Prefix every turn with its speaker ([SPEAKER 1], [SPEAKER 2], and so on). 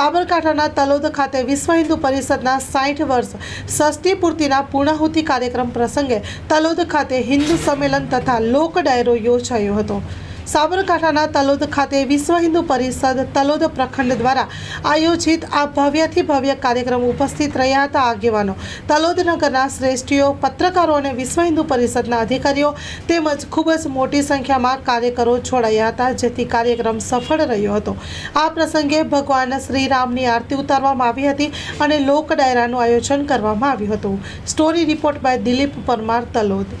[SPEAKER 1] સાબરકાંઠાના તલોદ ખાતે વિશ્વ હિન્દુ પરિષદના સાઠ વર્ષ ષષ્ઠી પૂર્તિના પૂર્ણાહુતિ કાર્યક્રમ પ્રસંગે તલોદ ખાતે હિન્દુ સંમેલન તથા લોક ડાયરો યોજાયો હતો. સાબરકાંઠાના તલોદ ખાતે વિશ્વ હિન્દુ પરિષદ તલોદ પ્રખંડ દ્વારા આયોજિત આ ભવ્યથી ભવ્ય કાર્યક્રમ ઉપસ્થિત રહ્યા હતા આગેવાનો. તલોદ નગરના શ્રેષ્ઠીઓ, પત્રકારો અને વિશ્વ હિન્દુ પરિષદના અધિકારીઓ તેમજ ખૂબ જ મોટી સંખ્યામાં કાર્યકરો જોડાયા હતા, જેથી કાર્યક્રમ સફળ રહ્યો હતો. આ પ્રસંગે ભગવાન શ્રીરામની આરતી ઉતારવામાં આવી હતી અને લોક ડાયરાનું આયોજન કરવામાં આવ્યું હતું. Story report by Dilip Parmar, Talod.